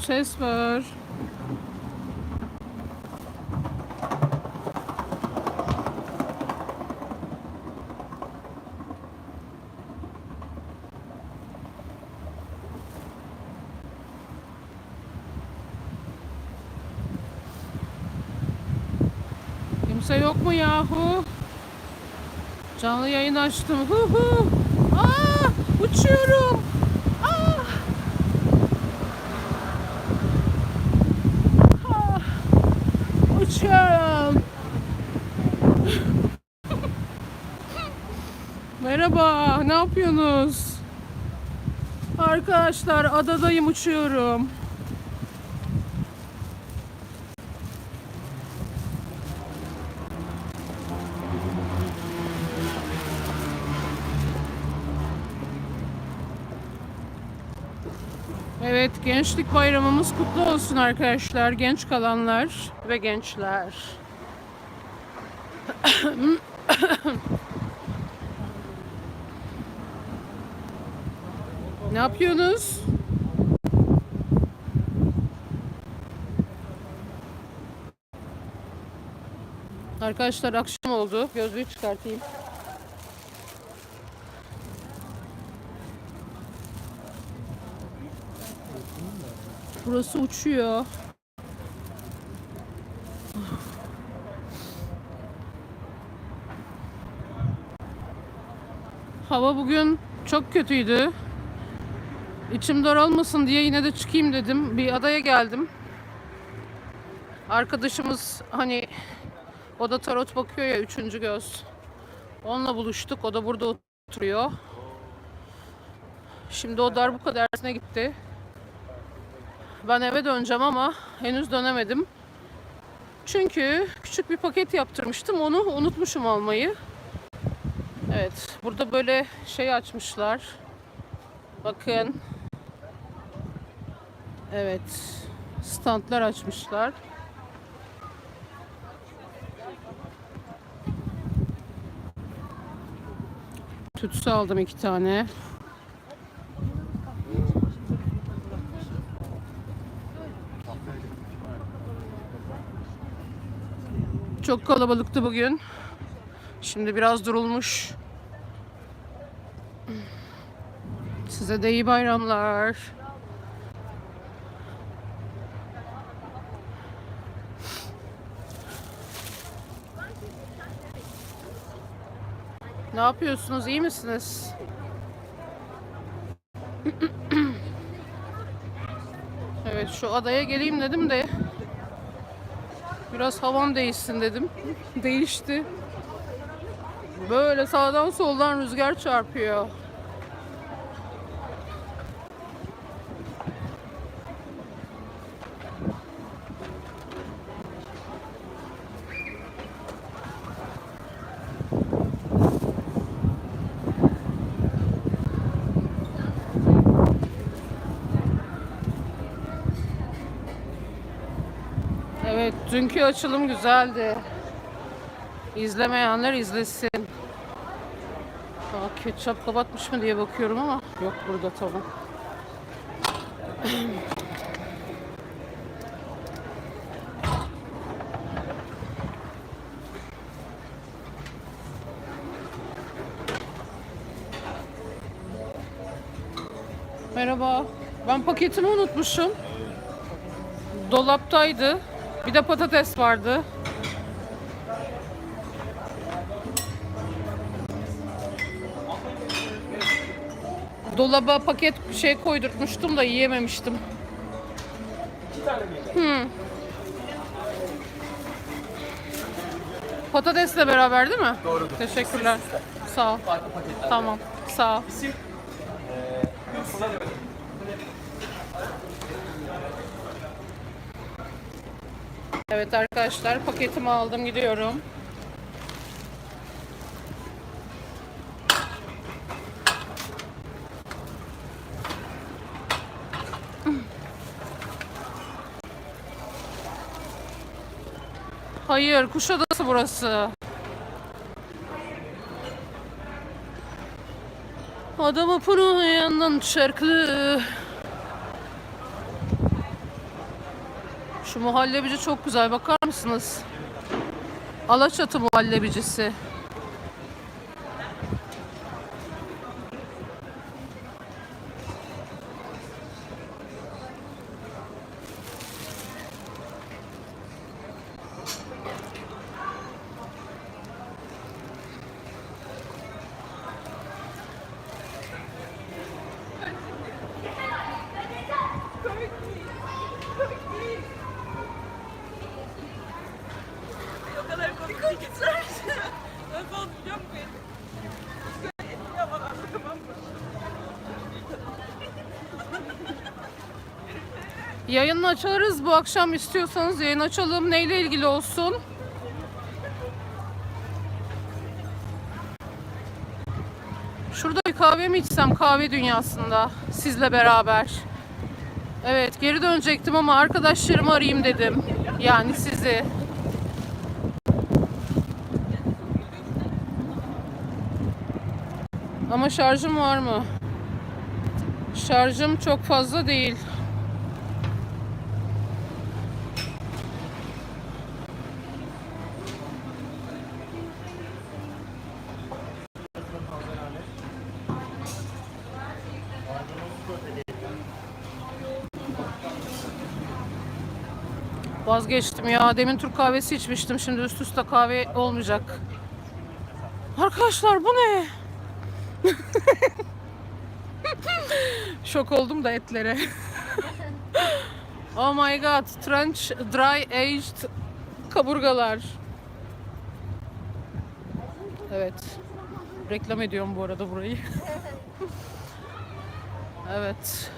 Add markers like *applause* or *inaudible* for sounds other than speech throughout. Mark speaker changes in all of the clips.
Speaker 1: Ses var. Kimse yok mu yahu? Canlı yayın açtım. Hu hu. Aa, uçuyorum. Aa. Ah, Uçuyorum. Merhaba, ne yapıyorsunuz? Arkadaşlar adadayım uçuyorum. Evet, Gençlik Bayramımız kutlu olsun arkadaşlar. Genç kalanlar ve gençler. *clears throat* *laughs* ne yapıyorsunuz? Arkadaşlar akşam oldu. Gözlüğü çıkartayım. Burası uçuyor. Hava bugün çok kötüydü. İçim daralmasın diye yine de çıkayım dedim. Bir adaya geldim. Arkadaşımız hani o da tarot bakıyor ya üçüncü göz. Onunla buluştuk. O da burada oturuyor. Şimdi o darbuka dersine gitti. Ben eve döneceğim ama henüz dönemedim. Çünkü küçük bir paket yaptırmıştım. Onu unutmuşum almayı. Evet, burada böyle şey açmışlar. Bakın. Evet. Standlar açmışlar. Tütsü aldım iki tane. Çok kalabalıktı bugün. Şimdi biraz durulmuş. Size de iyi bayramlar. Ne yapıyorsunuz? İyi misiniz? Evet şu adaya geleyim dedim de Biraz havam değişsin dedim. Değişti. Böyle sağdan soldan rüzgar çarpıyor. Evet, dünkü açılım güzeldi. İzlemeyenler izlesin. Aa, ketçap kapatmış mı diye bakıyorum ama yok burada tamam. Merhaba. Ben paketimi unutmuşum. Dolaptaydı. Bir de patates vardı. Dolaba paket şey koydurtmuştum da yiyememiştim. Hmm. Patatesle beraber değil mi?
Speaker 2: Doğru.
Speaker 1: Teşekkürler. Sağ ol. Tamam. Sağ ol.
Speaker 2: İsim?
Speaker 1: Evet arkadaşlar paketimi aldım gidiyorum. Hayır, Kuşadası burası. Adamı pırı yandan şarkı. Şu muhallebici çok güzel. Bakar mısınız? Alaçatı muhallebicisi. Yayını açarız bu akşam istiyorsanız yayın açalım. Neyle ilgili olsun? Şurada bir kahve mi içsem kahve dünyasında sizle beraber. Evet geri dönecektim ama arkadaşlarımı arayayım dedim. Yani sizi. Ama şarjım var mı? Şarjım çok fazla değil. Vazgeçtim ya. Demin Türk kahvesi içmiştim. Şimdi üst üste kahve olmayacak. Arkadaşlar bu ne? *laughs* Şok oldum da etlere. *laughs* oh my god. Trench dry aged kaburgalar. Evet. Reklam ediyorum bu arada burayı. *laughs* evet.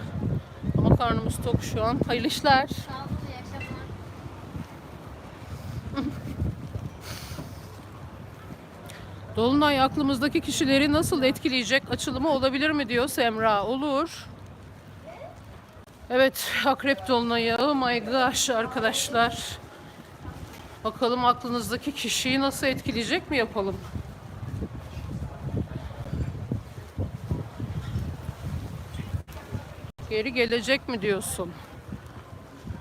Speaker 1: Ama karnımız tok şu an. Hayırlı işler.
Speaker 3: Sağ iyi akşamlar.
Speaker 1: Dolunay aklımızdaki kişileri nasıl etkileyecek açılımı olabilir mi diyor Semra. Olur. Evet, akrep dolunayı. Oh my gosh arkadaşlar. Bakalım aklınızdaki kişiyi nasıl etkileyecek mi yapalım? Geri gelecek mi diyorsun?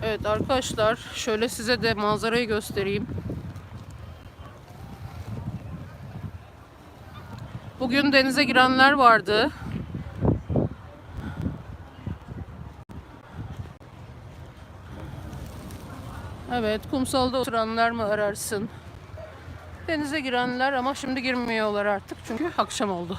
Speaker 1: Evet arkadaşlar, şöyle size de manzarayı göstereyim. Bugün denize girenler vardı. Evet, kumsalda oturanlar mı ararsın? Denize girenler ama şimdi girmiyorlar artık çünkü akşam oldu.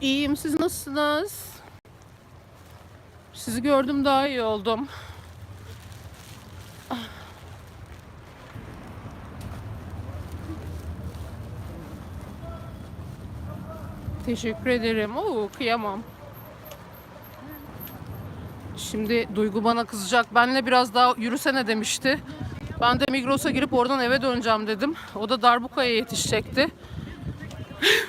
Speaker 1: İyiyim, siz nasılsınız? Sizi gördüm daha iyi oldum. Teşekkür ederim. Oo, kıyamam. Şimdi Duygu bana kızacak. Benle biraz daha yürüsene demişti. Ben de Migros'a girip oradan eve döneceğim dedim. O da Darbuka'ya yetişecekti.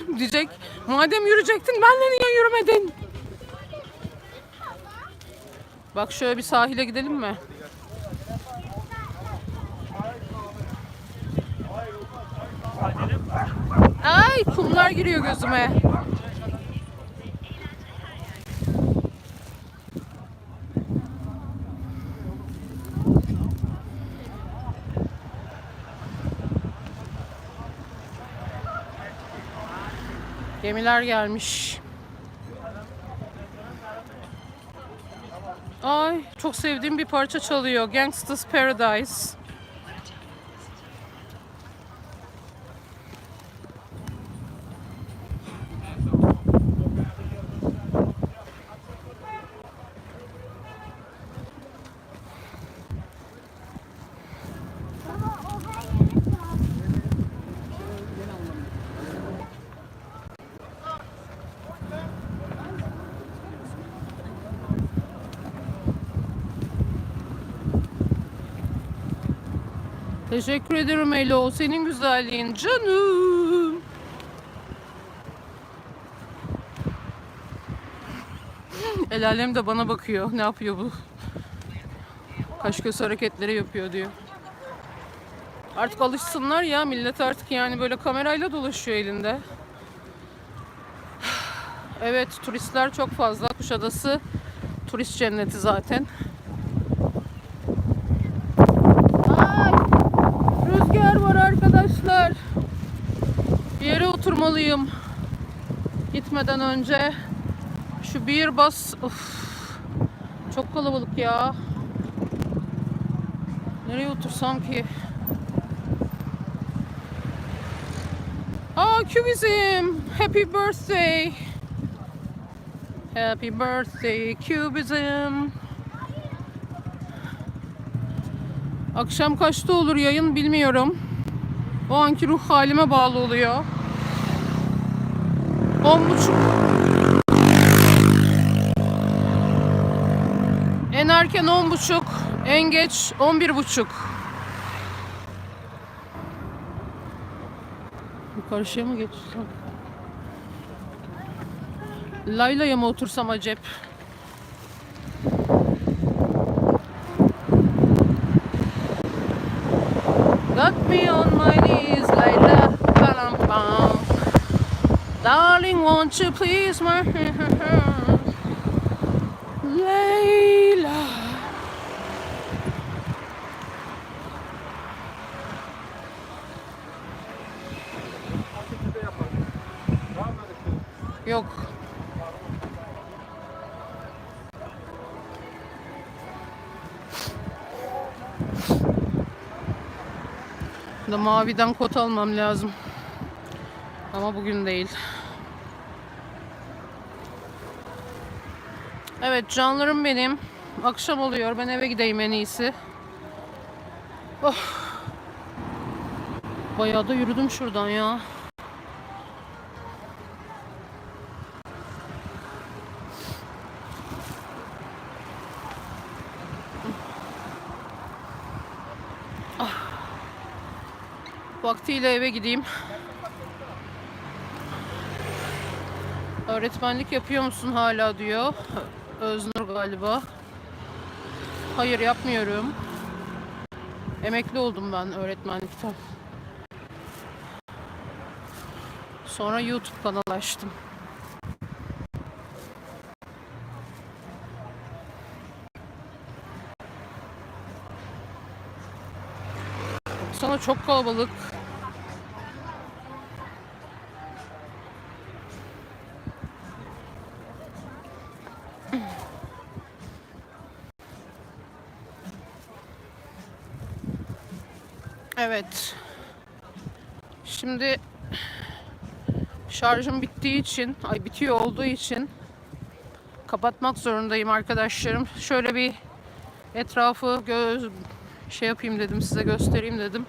Speaker 1: *laughs* Diyecek, madem yürüyecektin benle niye yürümedin? Bak şöyle bir sahile gidelim mi? Ay kumlar giriyor gözüme. Gemiler gelmiş. Ay çok sevdiğim bir parça çalıyor. Gangsta's Paradise. Teşekkür ederim Elo. Senin güzelliğin canım. El alem de bana bakıyor. Ne yapıyor bu? Kaş göz hareketleri yapıyor diyor. Artık alışsınlar ya millet artık yani böyle kamerayla dolaşıyor elinde. *sighs* Evet turistler çok fazla. Kuşadası turist cenneti zaten. Ay, rüzgar var arkadaşlar. Bir yere oturmalıyım. Gitmeden önce şu bir bas of, çok kalabalık ya. Nereye otursam ki? Aa Cubism. Happy birthday. Happy birthday Cubism. Akşam kaçta olur yayın bilmiyorum. O anki ruh halime bağlı oluyor. On buçuk. En erken on buçuk, en geç on bir buçuk. Bu karşıya mı geçsem? Layla'ya mı otursam acep? Got me on my won't you please my Layla. Yok. Da maviden kot almam lazım. Ama bugün değil. Evet canlarım benim. Akşam oluyor. Ben eve gideyim en iyisi. Oh. Bayağı da yürüdüm şuradan ya. Vaktiyle eve gideyim. Öğretmenlik yapıyor musun hala diyor. Öznur galiba. Hayır yapmıyorum. Emekli oldum ben öğretmenlikten. Sonra YouTube kanalı açtım. Sana çok kalabalık. Evet. Şimdi şarjım bittiği için, ay bitiyor olduğu için kapatmak zorundayım arkadaşlarım. Şöyle bir etrafı göz şey yapayım dedim size göstereyim dedim.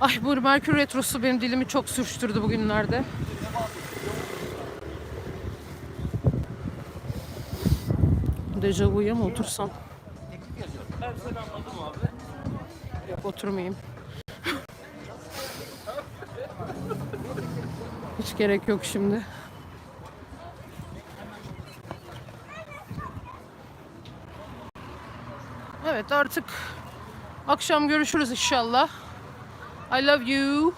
Speaker 1: Ay bu Merkür Retrosu benim dilimi çok sürçtürdü bugünlerde. Dejavu'ya mı otursam? Yok oturmayayım. Hiç gerek yok şimdi. Evet artık akşam görüşürüz inşallah. I love you.